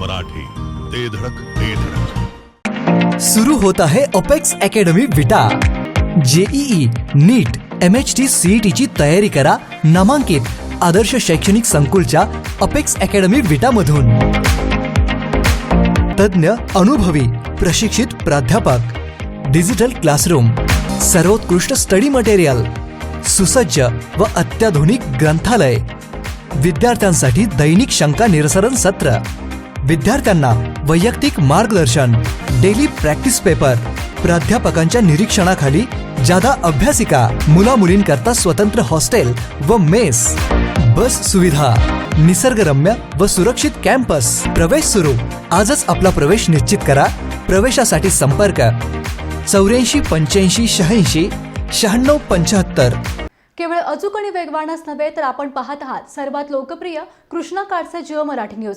मराठी. ते धडक ते धडक. सुरू होत आहे Apex Academy Vita. JEE NEET M H T CET ची तयारी करा. नामांकित आदर्श शैक्षणिक संकुलच्या अपेक्स अकॅडमी विटा मधून तज्ज्ञ अनुभवी प्रशिक्षित प्राध्यापक. Digital classroom. सर्वोत्कृष्ट स्टडी मटेरियल. सुसज्ज व अत्याधुनिक ग्रंथालय. विद्यार्थ्यांसाठी दैनिक शंका निरसरण सत्र. विद्यार्थ्यांना वैयक्तिक मार्गदर्शन डेली प्रॅक्टिस पेपर प्राध्यापकांच्या निरीक्षणाखाली जादा अभ्यासिका मुला मुलींकरता स्वतंत्र हॉस्टेल व मेस. बस सुविधा निसर्गरम्य व सुरक्षित कॅम्पस. प्रवेश सुरू. आजच आपला प्रवेश निश्चित करा. प्रवेशासाठी संपर्क. चौऱ्याऐंशी पंच्याऐंशी शहाऐंशी शहाण्णव पंच्याहत्तर. केवळ अचूक आणि वेगवानच नव्हे तर आपण पाहत आहात सर्वात लोकप्रिय कृष्णा काळचा जिओ मराठी न्यूज.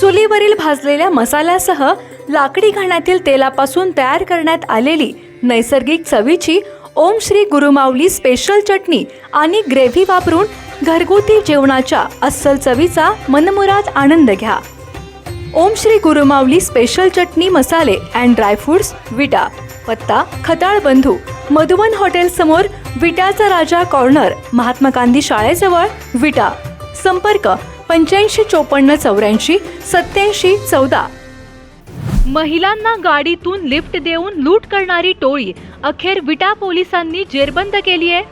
चुलीवरील भाजलेल्या मसाल्यासह लाकडी घाण्यातील तेलापासून तयार करण्यात आलेली नैसर्गिक चवीची ओम श्री गुरुमावली स्पेशल चटणी आणि ग्रेव्ही वापरून घरगुती जेवणाच्या अस्सल चवीचा मनमुराद आनंद घ्या. ओम श्री गुरुमावली स्पेशल चटणी मसाले अँड ड्रायफ्रुट्स विटा पत्ता खताळ बंधू मधुवन हॉटेल समोर विटाचा राजा कॉर्नर महात्मा गांधी शाळेजवळ विटा. संपर्क पंच्याऐंशी चोपन्न चौऱ्याऐंशी सत्याऐंशी चौदा. महिलांना गाडीतून लिफ्ट देऊन लूट करणारी टोळी अखेर विटा पोलिसांनी जेरबंद केली आहे.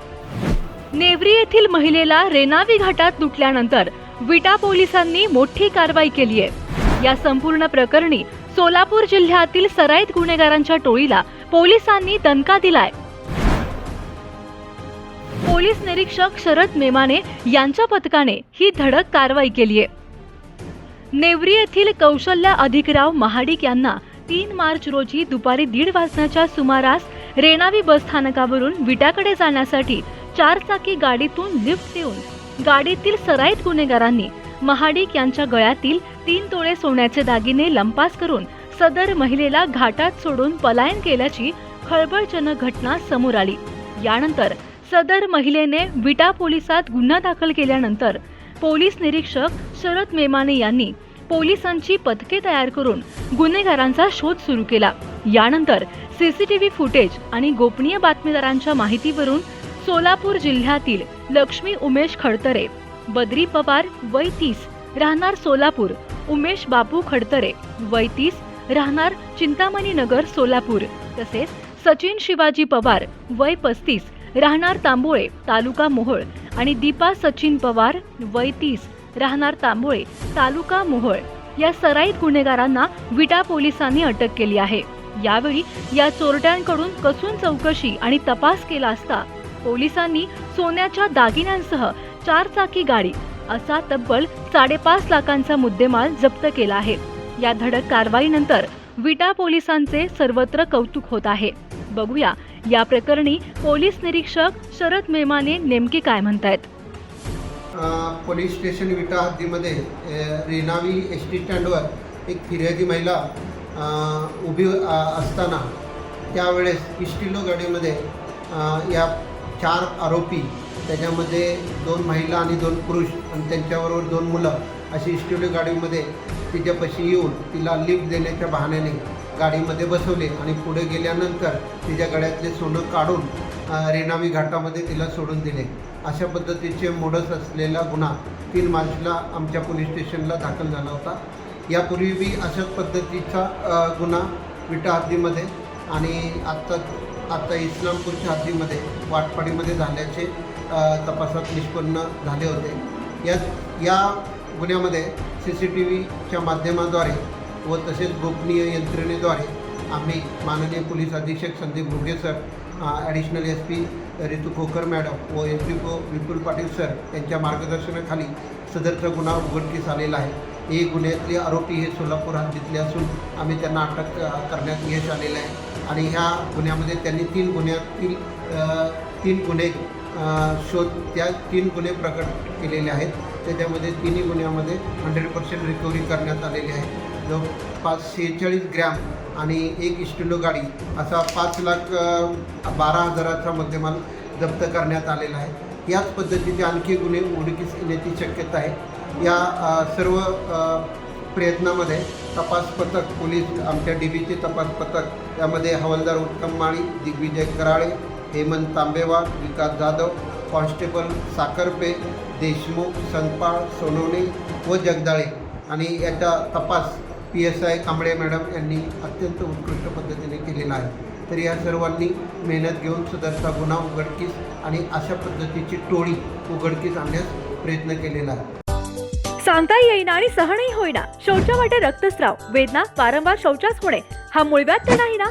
नेवरी येथील महिलेला रेनावी घाटात लुटल्यानंतर विटा पोलिसांनी मोठी कारवाई केली आहे. या संपूर्ण प्रकरणी सोलापूर जिल्ह्यातील सराईत गुन्हेगारांच्या टोळीला पोलिसांनी दणका दिलाय. पोलीस निरीक्षक शरद मेमाने यांच्या पथकाने ही धडक कारवाई केली आहे. नेवरी येथील कौशल्या अधिकराव महाडिक यांना तीन मार्च रोजी दुपारी दीड वाजण्याच्या सुमारास रेणावी बस स्थानकावरून विटाकडे जाण्यासाठी चारचाकी गाडीतून लिफ्ट देऊन गाडीतील सराईत गुन्हेगारांनी महाडिक यांच्या गळ्यातील तीन तोळे सोन्याचे दागिने लंपास करून सदर महिलेला घाटात सोडून पलायन केल्याची खळबळजनक घटना समोर आली. यानंतर सदर महिलेने विटा पोलिसात गुन्हा दाखल केल्यानंतर पोलीस निरीक्षक शरद मेमाने यांनी पोलिसांची पथके तयार करून गुन्हेगारांचा शोध सुरू केला. यानंतर सीसीटीव्ही फुटेज आणि गोपनीय बातमीदारांच्या माहितीवरून सोलापूर जिल्ह्यातील लक्ष्मी उमेश खडतरे बद्री पवार वय तीस राहणार सोलापूर उमेश बापू खडतरे वय तीस राहणार चिंतामणी नगर सोलापूर तसेच सचिन शिवाजी पवार वय पस्तीस राहणार तांबोळे तालुका मोहोळ. आणि दीपा सचिन पवार वय तीस राहणार तांबोळे तालुका मोहोळ. या सराईत गुन्हेगारांना विटा पोलिसांनी अटक केली आहे. यावेळी या चोरट्यांकडून कसून चौकशी आणि तपास केला असता पोलिसांनी सोन्याच्या दागिन्यांसह चारचाकी गाडी असा तब्बल साडेपाच लाखांचा मुद्देमाल जप्त केला आहे. या धडक कारवाईनंतर विटा पोलिसांचे सर्वत्र कौतुक होत आहे. बघूया. या प्रकरणी पोलीस निरीक्षक शरद मेमाने नेमके काय म्हणतायत? पोलीस स्टेशन विटा हद्दीमध्ये रेणावी एस टी स्टँडवर एक फिर्यादी महिला उभी असताना त्यावेळेस इस्टिलो गाडीमध्ये या चार आरोपी त्याच्यामध्ये दोन महिला आणि दोन पुरुष आणि त्यांच्याबरोबर दोन मुलं अशी इस्टिलो गाडीमध्ये तिच्यापाशी येऊन तिला लिफ्ट देण्याच्या बहाण्याने गाडीमध्ये बसवले आणि पुढे गेल्यानंतर तिच्या गळ्यातले सोनं काढून अ, रेणावी घाटामध्ये तिला सोडून दिले. अशा पद्धतीचे मोडस असलेला गुन्हा तीन मार्चला आमच्या पोलीस स्टेशनला दाखल झाला होता. यापूर्वी बी अशाच पद्धतीचा गुन्हा विटा हद्दीमध्ये आणि आत्ता आत्ता इस्लामपूरच्या हद्दीमध्ये वाटपाडीमध्ये झाल्याचे तपासात निष्पन्न झाले होते. या या गुन्ह्यामध्ये सी सी टी व्हीच्या माध्यमाद्वारे व तसेच गोपनीय यंत्रणेद्वारे आम्ही माननीय पोलीस अधीक्षक Sandeep Ghuge sir additional S P Ritu Khokar madam व S P O Vipul Patil sir यांच्या मार्गदर्शनाखाली सदरचा गुन्हा उघडकीस आलेला आहे. हे गुन्ह्यातले आरोपी हे सोलापूर हद्दीतले असून आम्ही त्यांना अटक करण्यात यश आलेलं आहे. आणि ह्या गुन्ह्यामध्ये त्यांनी तीन गुन्ह्यातील तीन गुन्हे शोध त्या तीन गुन्हे प्रकट केलेले आहेत. त्याच्यामध्ये तिन्ही गुन्ह्यामध्ये हंड्रेड पर्सेंट रिकव्हरी करण्यात आलेली आहे. जो पाच शेहेचाळीस ग्रॅम आणि एक इस्टिलो गाडी असा पाच लाख बारा हजाराचा मुद्देमाल जप्त करण्यात आलेला आहे. याच पद्धतीचे आणखी गुन्हे उघडकीस येण्याची शक्यता आहे. या सर्व प्रयत्नामध्ये तपास पथक पोलीस आमच्या डी बीचे तपास पथक त्यामध्ये हवालदार उत्तम माळी दिग्विजय कराळे हेमंत तांबेवा विकास जाधव कॉन्स्टेबल साखरपे देशमुख संगपाळ सोनवणे व जगदाळे. आणि याचा तपास P S I Kamble madam यांनी अत्यंत उत्कृष्ट पद्धतीने केलेला आहे. तर या सर्वांनी मेहनत घेऊन सदरचा गुन्हा उघडकीस आणि अशा पद्धतीची टोळी उघडकीस आणण्यास प्रयत्न केलेला आहे. सांगता येईना आणि सहनही होईना. शौचा वाटे रक्तस्राव वेदना वारंवार शौचास होणे हा मुळव्याध तर नाही ना?